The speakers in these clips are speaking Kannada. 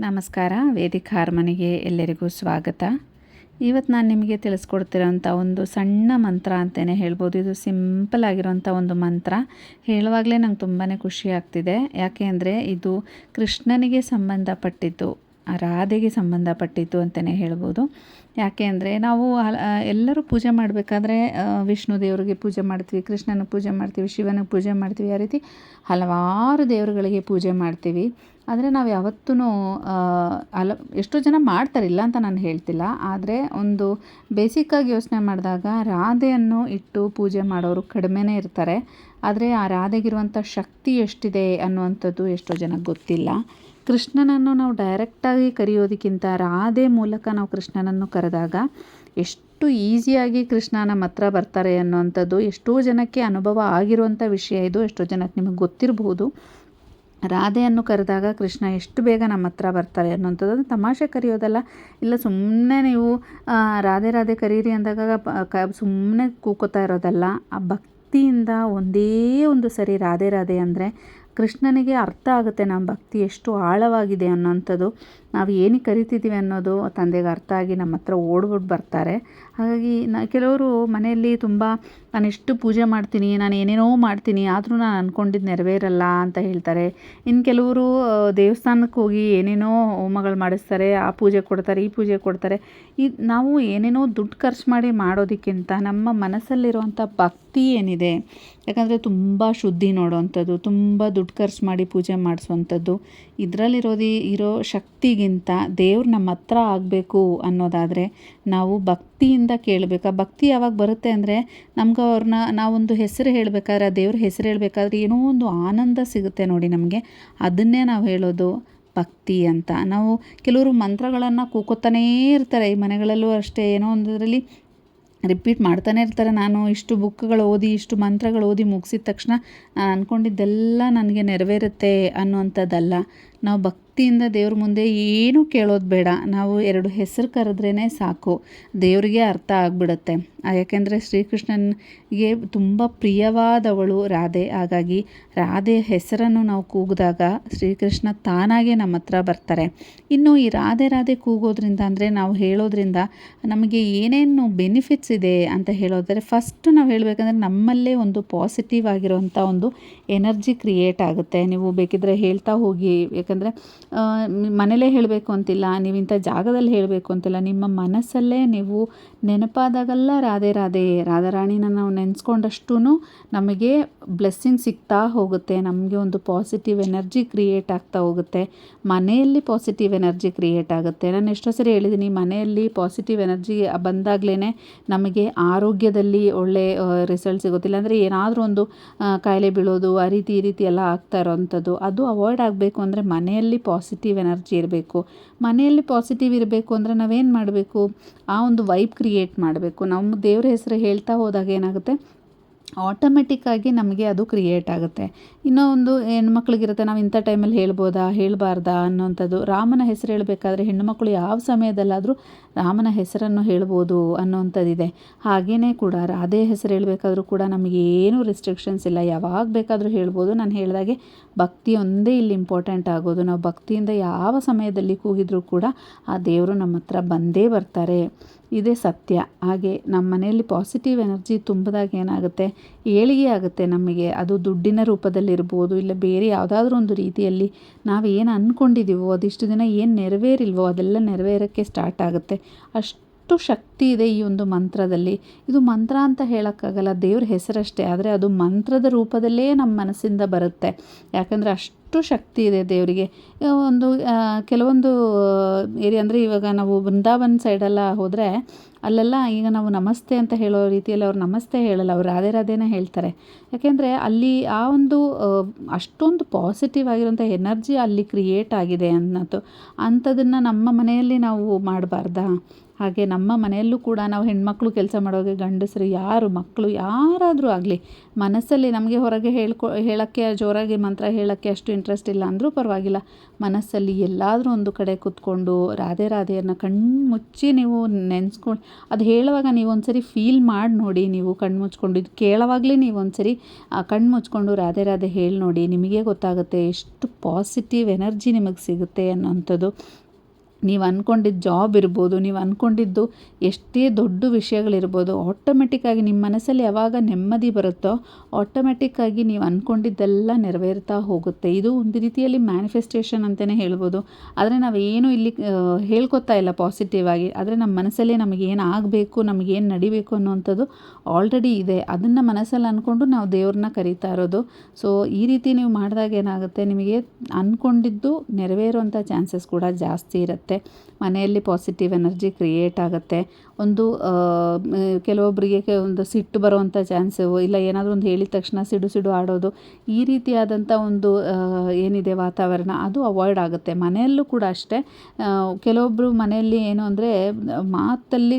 ನಮಸ್ಕಾರ. ವೇದಿಕ ಹಾರ್ಮನಿಗೆ ಎಲ್ಲರಿಗೂ ಸ್ವಾಗತ. ಇವತ್ತು ನಾನು ನಿಮಗೆ ತಿಳಿಸ್ಕೊಡ್ತಿರೋಂಥ ಒಂದು ಸಣ್ಣ ಮಂತ್ರ ಅಂತಲೇ ಹೇಳ್ಬೋದು. ಇದು ಸಿಂಪಲ್ ಆಗಿರೋಂಥ ಒಂದು ಮಂತ್ರ. ಹೇಳುವಾಗಲೇ ನಂಗೆ ತುಂಬಾ ಖುಷಿ ಆಗ್ತಿದೆ. ಯಾಕೆ ಅಂದರೆ ಇದು ಕೃಷ್ಣನಿಗೆ ಸಂಬಂಧಪಟ್ಟಿದ್ದು. ರಾಧೆಗೆ ಸಂಬಂಧಪಟ್ಟಿತ್ತು ಅಂತಲೇ ಹೇಳ್ಬೋದು. ಯಾಕೆ ಅಂದರೆ ನಾವು ಎಲ್ಲರೂ ಪೂಜೆ ಮಾಡಬೇಕಾದ್ರೆ ವಿಷ್ಣು ದೇವರಿಗೆ ಪೂಜೆ ಮಾಡ್ತೀವಿ, ಕೃಷ್ಣನಿಗೆ ಪೂಜೆ ಮಾಡ್ತೀವಿ, ಶಿವನಿಗೆ ಪೂಜೆ ಮಾಡ್ತೀವಿ, ಆ ರೀತಿ ಹಲವಾರು ದೇವರುಗಳಿಗೆ ಪೂಜೆ ಮಾಡ್ತೀವಿ. ಆದರೆ ನಾವು ಯಾವತ್ತೂ ಅಲ, ಎಷ್ಟೋ ಜನ ಮಾಡ್ತಾರಿಲ್ಲ ಅಂತ ನಾನು ಹೇಳ್ತಿಲ್ಲ. ಆದರೆ ಒಂದು ಬೇಸಿಕ್ಕಾಗಿ ಯೋಚನೆ ಮಾಡಿದಾಗ ರಾಧೆಯನ್ನು ಇಟ್ಟು ಪೂಜೆ ಮಾಡೋರು ಕಡಿಮೆನೇ ಇರ್ತಾರೆ. ಆದರೆ ಆ ರಾಧೆಗಿರುವಂಥ ಶಕ್ತಿ ಎಷ್ಟಿದೆ ಅನ್ನುವಂಥದ್ದು ಎಷ್ಟೋ ಜನಕ್ಕೆ ಗೊತ್ತಿಲ್ಲ. ಕೃಷ್ಣನನ್ನು ನಾವು ಡೈರೆಕ್ಟಾಗಿ ಕರೆಯೋದಕ್ಕಿಂತ ರಾಧೆ ಮೂಲಕ ನಾವು ಕೃಷ್ಣನನ್ನು ಕರೆದಾಗ ಎಷ್ಟು ಈಸಿಯಾಗಿ ಕೃಷ್ಣ ನಮ್ಮ ಹತ್ರ ಬರ್ತಾರೆ ಅನ್ನುವಂಥದ್ದು, ಎಷ್ಟೋ ಜನಕ್ಕೆ ಅನುಭವ ಆಗಿರುವಂಥ ವಿಷಯ ಇದು, ಎಷ್ಟೋ ಜನಕ್ಕೆ ನಿಮಗೆ ಗೊತ್ತಿರಬಹುದು. ರಾಧೆಯನ್ನು ಕರೆದಾಗ ಕೃಷ್ಣ ಎಷ್ಟು ಬೇಗ ನಮ್ಮ ಹತ್ರ ಬರ್ತಾರೆ ಅನ್ನೋಂಥದ್ದು ತಮಾಷೆ ಕರೆಯೋದಲ್ಲ. ಇಲ್ಲ ಸುಮ್ಮನೆ ನೀವು ರಾಧೆ ರಾಧೆ ಕರೀರಿ ಅಂದಾಗ ಕ ಸುಮ್ಮನೆ ಕೂಕೋತಾ ಇರೋದಲ್ಲ. ಆ ಭಕ್ತಿಯಿಂದ ಒಂದೇ ಒಂದು ಸರಿ ರಾಧೆ ರಾಧೆ ಅಂದರೆ ಕೃಷ್ಣನಿಗೆ ಅರ್ಥ ಆಗುತ್ತೆ ನಮ್ಮ ಭಕ್ತಿ ಎಷ್ಟು ಆಳವಾಗಿದೆ ಅನ್ನೋಂಥದ್ದು. ನಾವು ಏನಕ್ಕೆ ಕರಿತಿದ್ದೀವಿ ಅನ್ನೋದು ತಂದೆಗೆ ಅರ್ಥ ಆಗಿ ನಮ್ಮ ಹತ್ರ ಓಡ್ಬಿಟ್ಟು ಬರ್ತಾರೆ. ಹಾಗಾಗಿ ನ, ಕೆಲವರು ಮನೆಯಲ್ಲಿ ತುಂಬ ನಾನು ಎಷ್ಟು ಪೂಜೆ ಮಾಡ್ತೀನಿ, ನಾನು ಏನೇನೋ ಮಾಡ್ತೀನಿ, ಆದರೂ ನಾನು ಅಂದ್ಕೊಂಡಿದ್ದು ನೆರವೇರಲ್ಲ ಅಂತ ಹೇಳ್ತಾರೆ. ಇನ್ನು ಕೆಲವರು ದೇವಸ್ಥಾನಕ್ಕೆ ಹೋಗಿ ಏನೇನೋ ಹೋಮಗಳು ಮಾಡಿಸ್ತಾರೆ, ಆ ಪೂಜೆ ಕೊಡ್ತಾರೆ, ಈ ಪೂಜೆ ಕೊಡ್ತಾರೆ. ಈ, ನಾವು ಏನೇನೋ ದುಡ್ಡು ಖರ್ಚು ಮಾಡಿ ಮಾಡೋದಕ್ಕಿಂತ ನಮ್ಮ ಮನಸ್ಸಲ್ಲಿರುವಂಥ ಭಕ್ತಿ ಏನಿದೆ, ಯಾಕಂದರೆ ತುಂಬ ಶುದ್ಧಿ ನೋಡೋವಂಥದ್ದು, ತುಂಬ ದುಡ್ಡು ಖರ್ಚು ಮಾಡಿ ಪೂಜೆ ಮಾಡಿಸುವಂಥದ್ದು, ಇದರಲ್ಲಿರೋದು, ಇರೋ ಶಕ್ತಿಗಿಂತ ದೇವ್ರು ನಮ್ಮ ಹತ್ರ ಆಗಬೇಕು ಅನ್ನೋದಾದರೆ ನಾವು ಭಕ್ತಿಯಿಂದ ಕೇಳಬೇಕು. ಆ ಭಕ್ತಿ ಯಾವಾಗ ಬರುತ್ತೆ ಅಂದರೆ ನಮ್ಗೆ ಅವ್ರನ್ನ ನಾವೊಂದು ಹೆಸರು ಹೇಳಬೇಕಾದ್ರೆ, ಆ ದೇವ್ರ ಹೆಸರು ಹೇಳಬೇಕಾದ್ರೆ ಏನೋ ಒಂದು ಆನಂದ ಸಿಗುತ್ತೆ ನೋಡಿ ನಮಗೆ. ಅದನ್ನೇ ನಾವು ಹೇಳೋದು ಭಕ್ತಿ ಅಂತ. ನಾವು ಕೆಲವರು ಮಂತ್ರಗಳನ್ನು ಕೂಕೋತಾನೇ ಇರ್ತಾರೆ. ಈ ಮನೆಗಳಲ್ಲೂ ಅಷ್ಟೇ ಏನೋ ಒಂದರಲ್ಲಿ ರಿಪೀಟ್ ಮಾಡ್ತಾನೆ ಇರ್ತಾರೆ. ನಾನು ಇಷ್ಟು ಬುಕ್ಗಳು ಓದಿ, ಇಷ್ಟು ಮಂತ್ರಗಳು ಓದಿ ಮುಗಿಸಿದ ತಕ್ಷಣ ನಾನು ಅಂದ್ಕೊಂಡಿದ್ದೆಲ್ಲ ನನಗೆ ನೆರವೇರುತ್ತೆ ಅನ್ನುವಂಥದ್ದಲ್ಲ. ನಾವು ಭಕ್ತಿಯಿಂದ ದೇವ್ರ ಮುಂದೆ ಏನೂ ಕೇಳೋದು ಬೇಡ. ನಾವು ಎರಡು ಹೆಸರು ಕರೆದ್ರೇ ಸಾಕು. ದೇವರಿಗೆ ಅರ್ಥ ಆಗಿಬಿಡುತ್ತೆ. ಯಾಕೆಂದರೆ ಶ್ರೀಕೃಷ್ಣನಿಗೆ ತುಂಬ ಪ್ರಿಯವಾದವಳು ರಾಧೆ. ಹಾಗಾಗಿ ರಾಧೆ ಹೆಸರನ್ನು ನಾವು ಕೂಗಿದಾಗ ಶ್ರೀಕೃಷ್ಣ ತಾನಾಗೆ ನಮ್ಮ ಹತ್ರ ಬರ್ತಾರೆ. ಇನ್ನು ಈ ರಾಧೆ ರಾಧೆ ಕೂಗೋದ್ರಿಂದ ಅಂದರೆ ನಾವು ಹೇಳೋದ್ರಿಂದ ನಮಗೆ ಏನೇನು ಬೆನಿಫಿಟ್ಸ್ ಇದೆ ಅಂತ ಹೇಳೋದಾದ್ರೆ ಫಸ್ಟ್ ನಾವು ಹೇಳಬೇಕಂದ್ರೆ ನಮ್ಮಲ್ಲೇ ಒಂದು ಪಾಸಿಟಿವ್ ಆಗಿರುವಂಥ ಒಂದು ಎನರ್ಜಿ ಕ್ರಿಯೇಟ್ ಆಗುತ್ತೆ. ನೀವು ಬೇಕಿದ್ದರೆ ಹೇಳ್ತಾ ಹೋಗಿ. ಯಾಕಂದರೆ ಮನೇಲೇ ಹೇಳಬೇಕು ಅಂತಿಲ್ಲ, ನೀವು ಇಂಥ ಜಾಗದಲ್ಲಿ ಹೇಳಬೇಕು ಅಂತಿಲ್ಲ, ನಿಮ್ಮ ಮನಸ್ಸಲ್ಲೇ ನೀವು ನೆನಪಾದಾಗೆಲ್ಲ ರಾಧೆ ರಾಧೆ ರಾಧಾರಾಣಿನ ನಾವು ನೆನೆಸ್ಕೊಂಡಷ್ಟು ನಮಗೆ ಬ್ಲೆಸ್ಸಿಂಗ್ ಸಿಗ್ತಾ ಹೋಗುತ್ತೆ, ನಮಗೆ ಒಂದು ಪಾಸಿಟಿವ್ ಎನರ್ಜಿ ಕ್ರಿಯೇಟ್ ಆಗ್ತಾ ಹೋಗುತ್ತೆ, ಮನೆಯಲ್ಲಿ ಪಾಸಿಟಿವ್ ಎನರ್ಜಿ ಕ್ರಿಯೇಟ್ ಆಗುತ್ತೆ. ನಾನು ಎಷ್ಟೋ ಸರಿ ಹೇಳಿದ್ದೀನಿ, ಮನೆಯಲ್ಲಿ ಪಾಸಿಟಿವ್ ಎನರ್ಜಿ ಬಂದಾಗಲೇ ನಮಗೆ ಆರೋಗ್ಯದಲ್ಲಿ ಒಳ್ಳೆ ರಿಸಲ್ಟ್ ಸಿಗೋದಿಲ್ಲ. ಅಂದರೆ ಏನಾದರೂ ಒಂದು ಕಾಯಿಲೆ ಬೀಳೋದು, ಆ ರೀತಿ ಈ ರೀತಿ ಎಲ್ಲ ಆಗ್ತಾ ಇರೋವಂಥದ್ದು ಅದು ಅವಾಯ್ಡ್ ಆಗಬೇಕು. ಅಂದರೆ ಮನೆಯಲ್ಲಿ ಪಾಸಿಟಿವ್ ಎನರ್ಜಿ ಇರಬೇಕು. ಮನೆಯಲ್ಲಿ ಪಾಸಿಟಿವ್ ಇರಬೇಕು ಅಂದರೆ ನಾವೇನು ಮಾಡಬೇಕು? ಆ ಒಂದು ವೈಬ್ ಕ್ರಿಯೇಟ್ ಮಾಡಬೇಕು. ನಮ್ಮ ದೇವ್ರ ಹೆಸರು ಹೇಳ್ತಾ ಹೋದಾಗ ಏನಾಗುತ್ತೆ? ಆಟೋಮೆಟಿಕ್ಕಾಗಿ ನಮಗೆ ಅದು ಕ್ರಿಯೇಟ್ ಆಗುತ್ತೆ. ಇನ್ನೂ ಒಂದು ಹೆಣ್ಮಕ್ಳಿಗಿರುತ್ತೆ, ನಾವು ಇಂಥ ಟೈಮಲ್ಲಿ ಹೇಳ್ಬೋದಾ, ಹೇಳಬಾರ್ದಾ ಅನ್ನೋವಂಥದ್ದು ರಾಮನ ಹೆಸರು ಹೇಳಬೇಕಾದ್ರೆ ಹೆಣ್ಣುಮಕ್ಕಳು ಯಾವ ಸಮಯದಲ್ಲಾದರೂ ರಾಮನ ಹೆಸರನ್ನು ಹೇಳ್ಬೋದು ಅನ್ನೋವಂಥದ್ದಿದೆ ಹಾಗೆಯೇ ಕೂಡ ರಾಧೆ ಹೆಸರು ಹೇಳಬೇಕಾದ್ರೂ ಕೂಡ ನಮಗೆ ರೆಸ್ಟ್ರಿಕ್ಷನ್ಸ್ ರಿಸ್ಟ್ರಿಕ್ಷನ್ಸ್ ಇಲ್ಲ. ಯಾವಾಗ ಬೇಕಾದರೂ ಹೇಳ್ಬೋದು. ನಾನು ಹೇಳಿದಾಗೆ ಭಕ್ತಿ ಒಂದೇ ಇಲ್ಲಿ ಇಂಪಾರ್ಟೆಂಟ್ ಆಗೋದು. ನಾವು ಭಕ್ತಿಯಿಂದ ಯಾವ ಸಮಯದಲ್ಲಿ ಕೂಗಿದ್ರೂ ಕೂಡ ಆ ದೇವರು ನಮ್ಮ ಹತ್ರ ಬಂದೇ ಬರ್ತಾರೆ. ಇದೇ ಸತ್ಯ. ಹಾಗೆ ನಮ್ಮ ಮನೆಯಲ್ಲಿ ಪಾಸಿಟಿವ್ ಎನರ್ಜಿ ತುಂಬಿದಾಗ ಏನಾಗುತ್ತೆ? ಏಳಿಗೆ ಆಗುತ್ತೆ ನಮಗೆ ಅದು ದುಡ್ಡಿನ ರೂಪದಲ್ಲಿರ್ಬೋದು, ಇಲ್ಲ ಬೇರೆ ಯಾವುದಾದ್ರೂ ಒಂದು ರೀತಿಯಲ್ಲಿ ನಾವು ಏನು ಅಂದ್ಕೊಂಡಿದ್ದೀವೋ ಅದಿಷ್ಟು ದಿನ ಏನು ನೆರವೇರಿಲ್ವೋ, ಅದೆಲ್ಲ ನೆರವೇರೋಕ್ಕೆ ಸ್ಟಾರ್ಟ್ ಆಗುತ್ತೆ. ಅಷ್ಟು ಶಕ್ತಿ ಇದೆ ಈ ಒಂದು ಮಂತ್ರದಲ್ಲಿ. ಇದು ಮಂತ್ರ ಅಂತ ಹೇಳೋಕ್ಕಾಗಲ್ಲ, ದೇವ್ರ ಹೆಸರಷ್ಟೇ, ಆದರೆ ಅದು ಮಂತ್ರದ ರೂಪದಲ್ಲೇ ನಮ್ಮ ಮನಸ್ಸಿಂದ ಬರುತ್ತೆ. ಯಾಕಂದರೆ ಅಷ್ಟು ಶಕ್ತಿ ಇದೆ ದೇವರಿಗೆ. ಒಂದು ಕೆಲವೊಂದು ಏರಿಯಾ ಅಂದರೆ ಇವಾಗ ನಾವು ಬೃಂದಾವನ್ ಸೈಡೆಲ್ಲ ಹೋದರೆ, ಅಲ್ಲೆಲ್ಲ ಈಗ ನಾವು ನಮಸ್ತೆ ಅಂತ ಹೇಳೋ ರೀತಿಯಲ್ಲಿ ಅವ್ರು ನಮಸ್ತೆ ಹೇಳಲ್ಲ, ಅವ್ರು ರಾಧೆ ರಾಧೆನೇ ಹೇಳ್ತಾರೆ. ಯಾಕೆಂದರೆ ಅಲ್ಲಿ ಆ ಒಂದು ಅಷ್ಟೊಂದು ಪಾಸಿಟಿವ್ ಆಗಿರೋಂಥ ಎನರ್ಜಿ ಅಲ್ಲಿ ಕ್ರಿಯೇಟ್ ಆಗಿದೆ ಅನ್ನೋದು. ಅಂಥದನ್ನು ನಮ್ಮ ಮನೆಯಲ್ಲಿ ನಾವು ಮಾಡಬಾರ್ದಾ? ಹಾಗೆ ನಮ್ಮ ಮನೆಯಲ್ಲೂ ಕೂಡ ನಾವು ಹೆಣ್ಮಕ್ಳು ಕೆಲಸ ಮಾಡೋಗೆ ಗಂಡಸರು ಯಾರು, ಮಕ್ಕಳು ಯಾರಾದರೂ ಆಗಲಿ, ಮನಸ್ಸಲ್ಲಿ ನಮಗೆ ಹೊರಗೆ ಹೇಳ್ಕೊ, ಹೇಳೋಕ್ಕೆ, ಜೋರಾಗಿ ಮಂತ್ರ ಹೇಳೋಕ್ಕೆ ಅಷ್ಟು ಇಂಟ್ರೆಸ್ಟ್ ಇಲ್ಲ ಅಂದರೂ ಪರವಾಗಿಲ್ಲ. ಮನಸ್ಸಲ್ಲಿ ಎಲ್ಲಾದರೂ ಒಂದು ಕಡೆ ಕೂತ್ಕೊಂಡು ರಾಧೆ ರಾಧೆಯನ್ನು ಕಣ್ಣು ಮುಚ್ಚಿ ನೀವು ನೆನೆಸ್ಕೊಂಡು, ಅದು ಹೇಳುವಾಗ ನೀವು ಒಂದ್ಸರಿ ಫೀಲ್ ಮಾಡಿ ನೋಡಿ, ನೀವು ಕಣ್ಣು ಮುಚ್ಕೊಂಡು ಇದು ಕೇಳೋವಾಗಲೇ ನೀವು ಒಂದ್ಸರಿ ಕಣ್ಣು ಮುಚ್ಕೊಂಡು ರಾಧೆ ರಾಧೆ ಹೇಳಿ ನೋಡಿ ನಿಮಗೆ ಗೊತ್ತಾಗುತ್ತೆ ಎಷ್ಟು ಪಾಸಿಟಿವ್ ಎನರ್ಜಿ ನಿಮಗೆ ಸಿಗುತ್ತೆ ಅನ್ನೋಂಥದ್ದು. ನೀವು ಅಂದ್ಕೊಂಡಿದ್ದ ಜಾಬ್ ಇರ್ಬೋದು, ನೀವು ಅಂದ್ಕೊಂಡಿದ್ದು ಎಷ್ಟೇ ದೊಡ್ಡ ವಿಷಯಗಳಿರ್ಬೋದು ಆಟೋಮೆಟಿಕ್ಕಾಗಿ ನಿಮ್ಮ ಮನಸ್ಸಲ್ಲಿ ಯಾವಾಗ ನೆಮ್ಮದಿ ಬರುತ್ತೋ ಆಟೋಮೆಟಿಕ್ಕಾಗಿ ನೀವು ಅಂದ್ಕೊಂಡಿದ್ದೆಲ್ಲ ನೆರವೇರ್ತಾ ಹೋಗುತ್ತೆ. ಇದು ಒಂದು ರೀತಿಯಲ್ಲಿ ಮ್ಯಾನಿಫೆಸ್ಟೇಷನ್ ಅಂತಲೇ ಹೇಳ್ಬೋದು. ಆದರೆ ನಾವೇನು ಇಲ್ಲಿ ಹೇಳ್ಕೊತಾ ಇಲ್ಲ ಪಾಸಿಟಿವ್ ಆಗಿ. ಆದರೆ ನಮ್ಮ ಮನಸ್ಸಲ್ಲಿ ನಮಗೇನು ಆಗಬೇಕು ನಮಗೇನು ನಡಿಬೇಕು ಅನ್ನುವಂಥದ್ದು ಆಲ್ರೆಡಿ ಇದೆ. ಅದನ್ನು ಮನಸ್ಸಲ್ಲಿ ಅಂದ್ಕೊಂಡು ನಾವು ದೇವ್ರನ್ನ ಕರೀತಾ ಇರೋದು. ಸೊ ಈ ರೀತಿ ನೀವು ಮಾಡಿದಾಗ ಏನಾಗುತ್ತೆ? ನಿಮಗೆ ಅಂದ್ಕೊಂಡಿದ್ದು ನೆರವೇರುವಂಥ ಚಾನ್ಸಸ್ ಕೂಡ ಜಾಸ್ತಿ ಇರುತ್ತೆ. ಮನೆಯಲ್ಲಿ ಪಾಸಿಟಿವ್ ಎನರ್ಜಿ ಕ್ರಿಯೇಟ್ ಆಗುತ್ತೆ. ಒಂದು ಕೆಲವೊಬ್ಬರಿಗೆ ಒಂದು ಸಿಟ್ಟು ಬರುವಂಥ ಚಾನ್ಸು ಇಲ್ಲ ಏನಾದರೂ ಒಂದು ಹೇಳಿದ ತಕ್ಷಣ ಸಿಡು ಸಿಡು ಆಡೋದು, ಈ ರೀತಿಯಾದಂಥ ಒಂದು ಏನಿದೆ ವಾತಾವರಣ, ಅದು ಅವಾಯ್ಡ್ ಆಗುತ್ತೆ. ಮನೆಯಲ್ಲೂ ಕೂಡ ಅಷ್ಟೇ ಕೆಲವೊಬ್ಬರು ಮನೆಯಲ್ಲಿ ಏನು ಅಂದರೆ, ಮಾತಲ್ಲಿ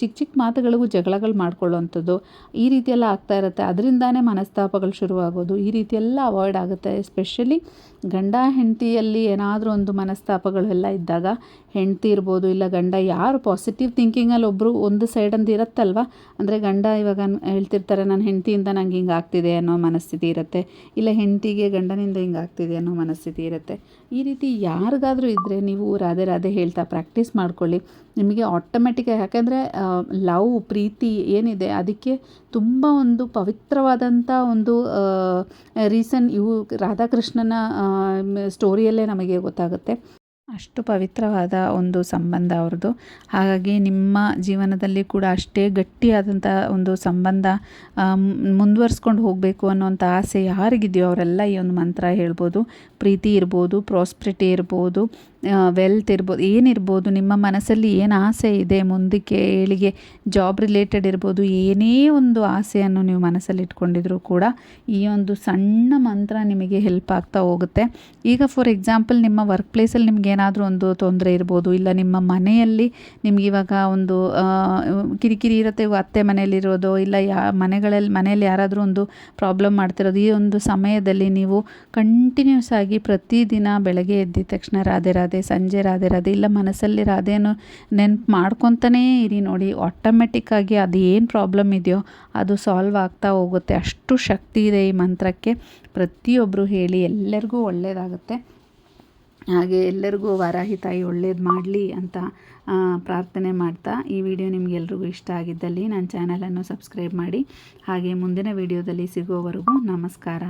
ಚಿಕ್ಕ ಚಿಕ್ಕ ಮಾತುಗಳಿಗೂ ಜಗಳಗಳು ಮಾಡ್ಕೊಳ್ಳೋವಂಥದ್ದು, ಈ ರೀತಿಯೆಲ್ಲ ಆಗ್ತಾ ಇರುತ್ತೆ. ಅದರಿಂದಾನೇ ಮನಸ್ತಾಪಗಳು ಶುರುವಾಗೋದು, ಈ ರೀತಿಯೆಲ್ಲ ಅವಾಯ್ಡ್ ಆಗುತ್ತೆ. ಎಸ್ಪೆಷಲಿ ಗಂಡ ಹೆಂಡತಿಯಲ್ಲಿ ಏನಾದರೂ ಒಂದು ಮನಸ್ತಾಪಗಳು ಎಲ್ಲ ಇದ್ದಾಗ ಹೆಂಡತಿ ಇರ್ಬೋದು ಇಲ್ಲ ಗಂಡ, ಯಾರು ಪಾಸಿಟಿವ್ ಥಿಂಕಿಂಗಲ್ಲಿ ಒಬ್ಬರು ಒಂದು ಸೈಡಂದು ಇರುತ್ತಲ್ವ? ಅಂದರೆ ಗಂಡ ಇವಾಗ ಹೇಳ್ತಿರ್ತಾರೆ ನನ್ನ ಹೆಂಡತಿಯಿಂದ ನಂಗೆ ಹಿಂಗೆ ಆಗ್ತಿದೆ ಅನ್ನೋ ಮನಸ್ಥಿತಿ ಇರುತ್ತೆ. ಇಲ್ಲ ಹೆಂಡತಿಗೆ ಗಂಡನಿಂದ ಹಿಂಗೆ ಆಗ್ತಿದೆ ಅನ್ನೋ ಮನಸ್ಥಿತಿ ಇರುತ್ತೆ. ಈ ರೀತಿ ಯಾರಿಗಾದರೂ ಇದ್ದರೆ ನೀವು ರಾಧೆ ರಾಧೆ ಹೇಳ್ತಾ ಪ್ರಾಕ್ಟೀಸ್ ಮಾಡ್ಕೊಳ್ಳಿ. ನಿಮಗೆ ಆಟೋಮೆಟಿಕ್ ಯಾಕೆಂದರೆ ಲವ್ ಪ್ರೀತಿ ಏನಿದೆ, ಅದಕ್ಕೆ ತುಂಬ ಒಂದು ಪವಿತ್ರವಾದಂಥ ಒಂದು ರೀಸನ್ ಇವು ರಾಧಾಕೃಷ್ಣನ ಸ್ಟೋರಿಯಲ್ಲೇ ನಮಗೆ ಗೊತ್ತಾಗುತ್ತೆ. ಅಷ್ಟು ಪವಿತ್ರವಾದ ಒಂದು ಸಂಬಂಧ ಅವ್ರದ್ದು. ಹಾಗಾಗಿ ನಿಮ್ಮ ಜೀವನದಲ್ಲಿ ಕೂಡ ಅಷ್ಟೇ ಗಟ್ಟಿಯಾದಂಥ ಒಂದು ಸಂಬಂಧ ಮುಂದುವರಿಸ್ಕೊಂಡು ಹೋಗಬೇಕು ಅನ್ನೋಂಥ ಆಸೆ ಯಾರಿಗಿದೆಯೋ ಅವರೆಲ್ಲ ಈ ಒಂದು ಮಂತ್ರ ಹೇಳ್ಬೋದು. ಪ್ರೀತಿ ಇರ್ಬೋದು ಪ್ರಾಸ್ಪ್ರಿಟಿ ಇರ್ಬೋದು ವೆಲ್ತ್ ಇರ್ಬೋದು, ಏನಿರ್ಬೋದು, ನಿಮ್ಮ ಮನಸ್ಸಲ್ಲಿ ಏನು ಆಸೆ ಇದೆ, ಮುಂದಕ್ಕೆ, ಏಳಿಗೆ ಜಾಬ್ ರಿಲೇಟೆಡ್ ಇರ್ಬೋದು, ಏನೇ ಒಂದು ಆಸೆಯನ್ನು ನೀವು ಮನಸ್ಸಲ್ಲಿ ಇಟ್ಕೊಂಡಿದ್ರು ಕೂಡ ಈ ಒಂದು ಸಣ್ಣ ಮಂತ್ರ ನಿಮಗೆ ಹೆಲ್ಪ್ ಆಗ್ತಾ ಹೋಗುತ್ತೆ. ಈಗ ಫಾರ್ ಎಕ್ಸಾಂಪಲ್ ನಿಮ್ಮ ವರ್ಕ್ ಪ್ಲೇಸಲ್ಲಿ ನಿಮ್ಗೆ ಏನಾದರೂ ಒಂದು ತೊಂದರೆ ಇರ್ಬೋದು, ಇಲ್ಲ ನಿಮ್ಮ ಮನೆಯಲ್ಲಿ ನಿಮ್ಗೆ ಇವಾಗ ಒಂದು ಕಿರಿಕಿರಿ ಇರುತ್ತೆ, ಅತ್ತೆ ಮನೆಯಲ್ಲಿರೋದು ಇಲ್ಲ ಯಾ ಮನೆಗಳಲ್ಲಿ ಮನೆಯಲ್ಲಿ ಯಾರಾದರೂ ಒಂದು ಪ್ರಾಬ್ಲಮ್ ಮಾಡ್ತಿರೋದು, ಈ ಒಂದು ಸಮಯದಲ್ಲಿ ನೀವು ಕಂಟಿನ್ಯೂಸ್ ಆಗಿ ಪ್ರತಿದಿನ ಬೆಳಗ್ಗೆ ಎದ್ದಿದ ತಕ್ಷಣ ರಾಧೆ ರಾಧೆ, ಸಂಜೆ ರಾಧೆ ರಾಧೆ, ಇಲ್ಲ ಮನಸ್ಸಲ್ಲಿ ರಾಧೆಯನ್ನು ನೆನ್ಪು ಮಾಡ್ಕೊತಾನೇ ಇರಿ ನೋಡಿ. ಆಟೋಮೆಟಿಕ್ಕಾಗಿ ಅದು ಏನು ಪ್ರಾಬ್ಲಮ್ ಇದೆಯೋ ಅದು ಸಾಲ್ವ್ ಆಗ್ತಾ ಹೋಗುತ್ತೆ. ಅಷ್ಟು ಶಕ್ತಿ ಇದೆ ಈ ಮಂತ್ರಕ್ಕೆ. ಪ್ರತಿಯೊಬ್ಬರು ಹೇಳಿ, ಎಲ್ಲರಿಗೂ ಒಳ್ಳೆಯದಾಗುತ್ತೆ ಹಾಗೆ ಎಲ್ಲರಿಗೂ ವಾರಾಹಿ ತಾಯಿ ಒಳ್ಳೇದು ಮಾಡಲಿ ಅಂತ ಪ್ರಾರ್ಥನೆ ಮಾಡ್ತಾ ಈ ವಿಡಿಯೋ ನಿಮಗೆಲ್ರಿಗೂ ಇಷ್ಟ ಆಗಿದ್ದಲ್ಲಿ ನನ್ನ ಚಾನಲನ್ನು ಸಬ್ಸ್ಕ್ರೈಬ್ ಮಾಡಿ. ಹಾಗೆ ಮುಂದಿನ ವಿಡಿಯೋದಲ್ಲಿ ಸಿಗೋವರೆಗೂ ನಮಸ್ಕಾರ.